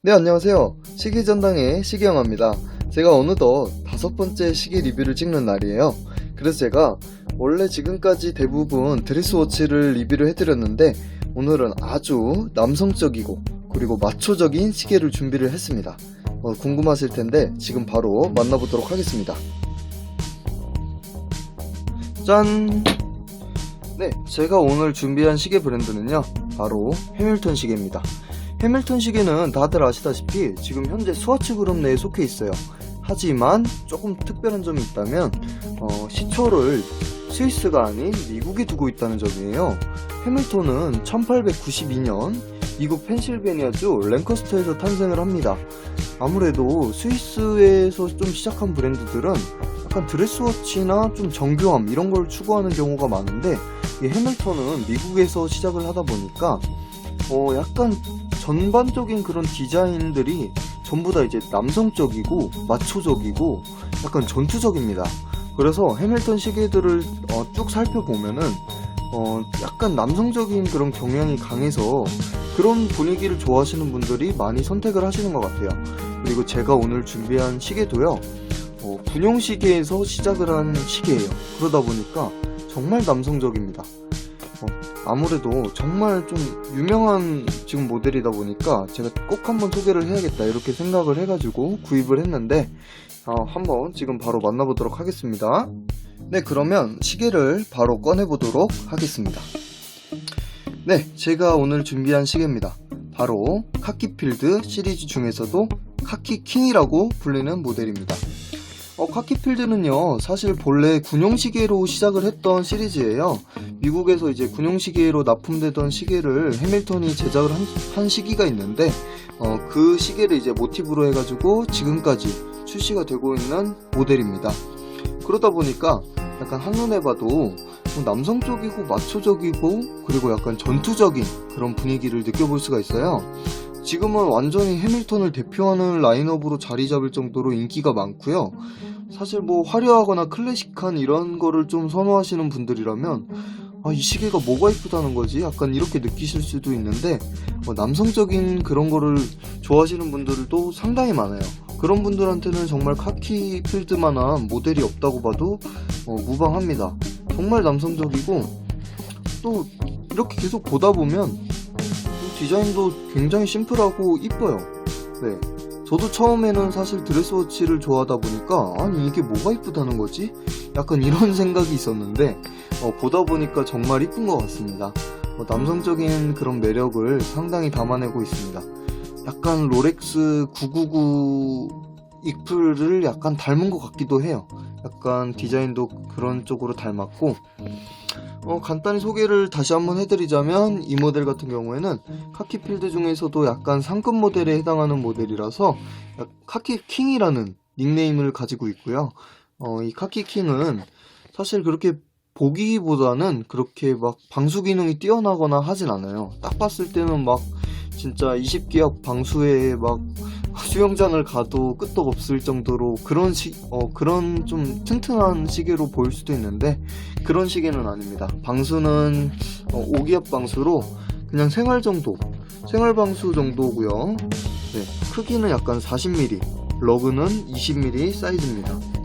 네, 안녕하세요. 시계 전당의 시계영화입니다. 제가 어느덧 다섯 번째 시계 리뷰를 찍는 날이에요. 그래서 제가 원래 지금까지 대부분 드레스워치를 리뷰를 해드렸는데 오늘은 아주 남성적이고 그리고 마초적인 시계를 준비를 했습니다. 어, 궁금하실 텐데 지금 바로 만나보도록 하겠습니다. 짠! 네, 제가 오늘 준비한 시계 브랜드는요, 바로 해밀턴 시계입니다. 해밀턴 시계는 다들 아시다시피 지금 현재 스와츠 그룹 내에 속해 있어요. 하지만 조금 특별한 점이 있다면 어, 시초를 스위스가 아닌 미국에 두고 있다는 점이에요. 해밀턴은 1892년 미국 펜실베니아주 랭커스터에서 탄생을 합니다. 아무래도 스위스에서 좀 시작한 브랜드들은 약간 드레스워치나 좀 정교함 이런 걸 추구하는 경우가 많은데 이 해밀턴은 미국에서 시작을 하다 보니까 어 약간 전반적인 그런 디자인들이 전부 다 이제 남성적이고 마초적이고 약간 전투적입니다. 그래서 해밀턴 시계들을 어, 쭉 살펴보면은 어, 약간 남성적인 그런 경향이 강해서 그런 분위기를 좋아하시는 분들이 많이 선택을 하시는 것 같아요. 그리고 제가 오늘 준비한 시계도요, 어, 군용 시계에서 시작을 한 시계예요. 그러다 보니까 정말 남성적입니다. 어, 아무래도 정말 좀 유명한 지금 모델이다 보니까 제가 꼭 한번 소개를 해야겠다 이렇게 생각을 해가지고 구입을 했는데 어, 한번 지금 바로 만나보도록 하겠습니다. 네, 그러면 시계를 바로 꺼내보도록 하겠습니다. 네, 제가 오늘 준비한 시계입니다. 바로 카키필드 시리즈 중에서도 카키킹이라고 불리는 모델입니다. 어, 카키필드는요, 사실 본래 군용 시계로 시작을 했던 시리즈예요. 미국에서 이제 군용 시계로 납품되던 시계를 해밀턴이 제작을 한, 한 시기가 있는데, 어, 그 시계를 이제 모티브로 해가지고 지금까지 출시가 되고 있는 모델입니다. 그러다 보니까 약간 한눈에 봐도 좀 남성적이고 마초적이고 그리고 약간 전투적인 그런 분위기를 느껴볼 수가 있어요. 지금은 완전히 해밀턴을 대표하는 라인업으로 자리 잡을 정도로 인기가 많고요. 사실 뭐 화려하거나 클래식한 이런 거를 좀 선호하시는 분들이라면 아, 이 시계가 뭐가 이쁘다는 거지? 약간 이렇게 느끼실 수도 있는데 어, 남성적인 그런 거를 좋아하시는 분들도 상당히 많아요. 그런 분들한테는 정말 카키 필드만한 모델이 없다고 봐도 어, 무방합니다. 정말 남성적이고 또 이렇게 계속 보다 보면 디자인도 굉장히 심플하고 이뻐요. 네. 저도 처음에는 사실 드레스워치를 좋아하다 보니까 아니 이게 뭐가 이쁘다는 거지? 약간 이런 생각이 있었는데 어, 보다 보니까 정말 이쁜 것 같습니다. 어, 남성적인 그런 매력을 상당히 담아내고 있습니다. 약간 롤렉스 999 이플을 약간 닮은 것 같기도 해요. 약간 디자인도 그런 쪽으로 닮았고 어, 간단히 소개를 다시 한번 해드리자면 이 모델 같은 경우에는 카키 필드 중에서도 약간 상급 모델에 해당하는 모델이라서 카키 킹이라는 닉네임을 가지고 있고요. 어, 이 카키 킹은 사실 그렇게 보기보다는 그렇게 막 방수 기능이 뛰어나거나 하진 않아요. 딱 봤을 때는 막 진짜 20기압 방수에 막 수영장을 가도 끄떡 없을 정도로 그런 시, 어, 그런 좀 튼튼한 시계로 보일 수도 있는데 그런 시계는 아닙니다. 방수는 어, 5기압 방수로 그냥 생활 정도, 생활 방수 정도고요. 네, 크기는 약간 40mm, 러그는 20mm 사이즈입니다.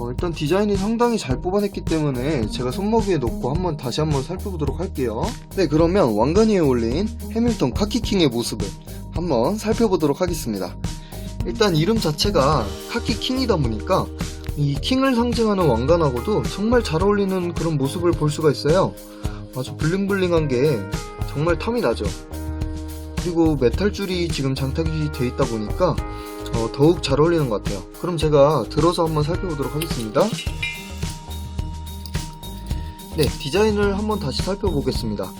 어, 일단 디자인이 상당히 잘 뽑아냈기 때문에 제가 손목 위에 놓고 한번 다시 한번 살펴보도록 할게요. 네, 그러면 왕관 위에 올린 해밀턴 카키킹의 모습을 한번 살펴보도록 하겠습니다. 일단 이름 자체가 카키킹이다 보니까 이 킹을 상징하는 왕관하고도 정말 잘 어울리는 그런 모습을 볼 수가 있어요. 아주 블링블링한 게 정말 탐이 나죠. 그리고 메탈 줄이 지금 장착이 되어 있다 보니까 어, 더욱 잘 어울리는 것 같아요. 그럼 제가 들어서 한번 살펴보도록 하겠습니다. 네, 디자인을 한번 다시 살펴보겠습니다.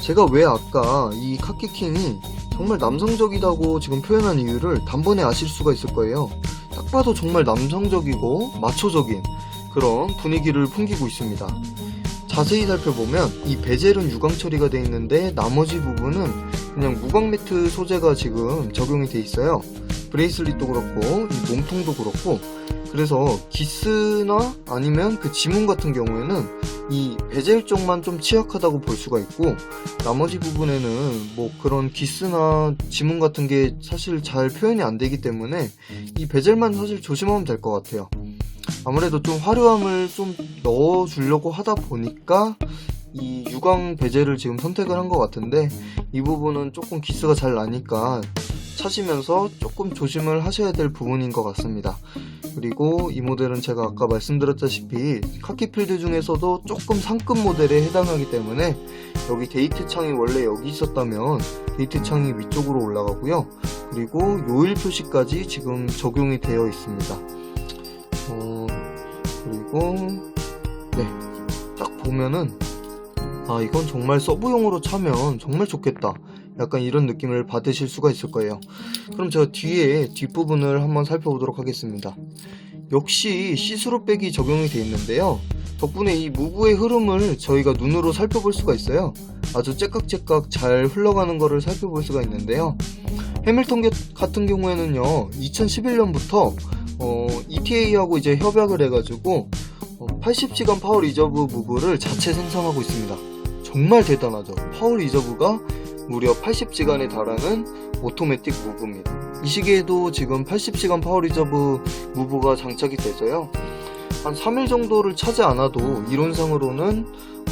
제가 왜 아까 이 카키킹이 정말 남성적이다고 지금 표현한 이유를 단번에 아실 수가 있을 거예요. 딱 봐도 정말 남성적이고 마초적인 그런 분위기를 풍기고 있습니다. 자세히 살펴보면 이 베젤은 유광 처리가 되어 있는데 나머지 부분은 그냥 무광 매트 소재가 지금 적용이 되어 있어요. 브레이슬릿도 그렇고 이 몸통도 그렇고 그래서 기스나 아니면 그 지문 같은 경우에는 이 베젤 쪽만 좀 취약하다고 볼 수가 있고 나머지 부분에는 뭐 그런 기스나 지문 같은 게 사실 잘 표현이 안 되기 때문에 이 베젤만 사실 조심하면 될 것 같아요. 아무래도 좀 화려함을 좀 넣어주려고 하다 보니까 이 유광 베젤을 지금 선택을 한 것 같은데 이 부분은 조금 기스가 잘 나니까 차시면서 조금 조심을 하셔야 될 부분인 것 같습니다. 그리고 이 모델은 제가 아까 말씀드렸다시피 카키필드 중에서도 조금 상급 모델에 해당하기 때문에 여기 데이트 창이 원래 여기 있었다면 데이트 창이 위쪽으로 올라가고요. 그리고 요일 표시까지 지금 적용이 되어 있습니다. 어, 그리고 네, 딱 보면은 아 이건 정말 서브용으로 차면 정말 좋겠다. 약간 이런 느낌을 받으실 수가 있을 거예요. 그럼 제가 뒤에 뒷부분을 한번 살펴보도록 하겠습니다. 역시 시스루 백이 적용이 되어 있는데요. 덕분에 이 무브의 흐름을 저희가 눈으로 살펴볼 수가 있어요. 아주 째깍째깍 잘 흘러가는 것을 살펴볼 수가 있는데요. 해밀턴 겨- 같은 경우에는요, 2011년부터 ETA하고 이제 협약을 해가지고 80시간 파워 리저브 무브를 자체 생산하고 있습니다. 정말 대단하죠. 파워 리저브가 무려 80시간에 달하는 오토매틱 무브입니다. 이 시계에도 지금 80시간 파워 리저브 무브가 장착이 돼서요. 한 3일 정도를 차지 않아도 이론상으로는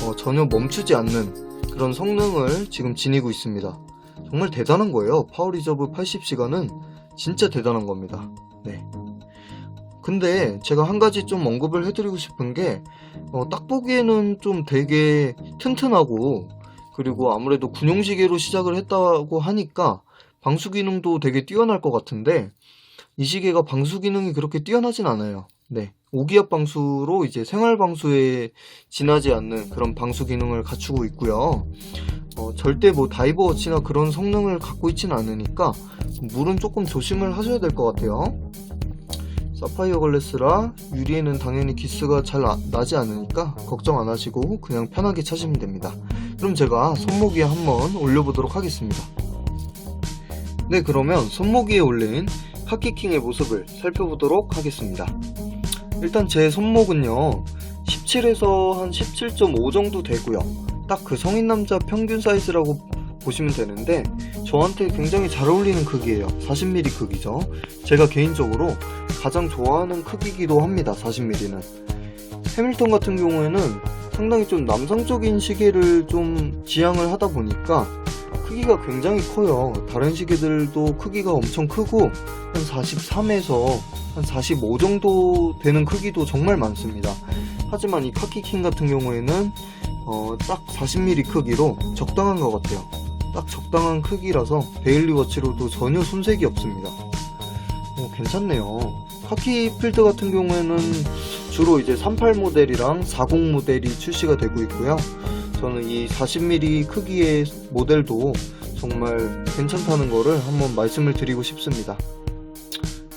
어, 전혀 멈추지 않는 그런 성능을 지금 지니고 있습니다. 정말 대단한 거예요. 파워 리저브 80시간은 진짜 대단한 겁니다. 네. 근데 제가 한 가지 좀 언급을 해드리고 싶은 게, 어, 딱 보기에는 좀 되게 튼튼하고, 그리고 아무래도 군용시계로 시작을 했다고 하니까, 방수 기능도 되게 뛰어날 것 같은데, 이 시계가 방수 기능이 그렇게 뛰어나진 않아요. 네. 오기압 방수로 이제 생활 방수에 지나지 않는 그런 방수 기능을 갖추고 있고요. 어, 절대 뭐 다이버 워치나 그런 성능을 갖고 있진 않으니까 물은 조금 조심을 하셔야 될 것 같아요. 사파이어 글래스라 유리에는 당연히 기스가 잘 나, 나지 않으니까 걱정 안 하시고 그냥 편하게 차시면 됩니다. 그럼 제가 손목 위에 한번 올려보도록 하겠습니다. 네, 그러면 손목 위에 올린 카키킹의 모습을 살펴보도록 하겠습니다. 일단 제 손목은요, 17에서 한 17.5 정도 되고요. 딱 그 성인 남자 평균 사이즈라고 보시면 되는데, 저한테 굉장히 잘 어울리는 크기예요. 40mm 크기죠. 제가 개인적으로 가장 좋아하는 크기이기도 합니다. 40mm는. 해밀턴 같은 경우에는 상당히 좀 남성적인 시계를 좀 지향을 하다 보니까 크기가 굉장히 커요. 다른 시계들도 크기가 엄청 크고 한 43에서 한 45 정도 되는 크기도 정말 많습니다. 하지만 이 카키킹 같은 경우에는 어, 딱 40mm 크기로 적당한 것 같아요. 딱 적당한 크기라서 데일리 워치로도 전혀 손색이 없습니다. 어, 괜찮네요. 카키 필드 같은 경우에는 주로 이제 38 모델이랑 40 모델이 출시가 되고 있고요. 저는 이 40mm 크기의 모델도 정말 괜찮다는 거를 한번 말씀을 드리고 싶습니다.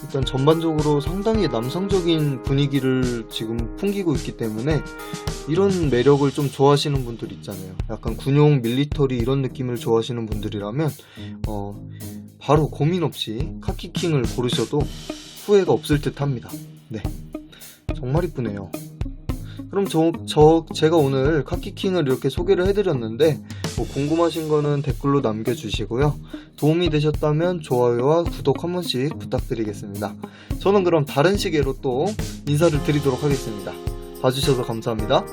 일단 전반적으로 상당히 남성적인 분위기를 지금 풍기고 있기 때문에 이런 매력을 좀 좋아하시는 분들 있잖아요. 약간 군용 밀리터리 이런 느낌을 좋아하시는 분들이라면 어, 바로 고민 없이 카키킹을 고르셔도 후회가 없을 듯 합니다. 네. 정말 이쁘네요. 그럼 저, 저, 제가 오늘 카키킹을 이렇게 소개를 해드렸는데, 뭐 궁금하신 거는 댓글로 남겨주시고요. 도움이 되셨다면 좋아요와 구독 한 번씩 부탁드리겠습니다. 저는 그럼 다른 시계로 또 인사를 드리도록 하겠습니다. 봐주셔서 감사합니다.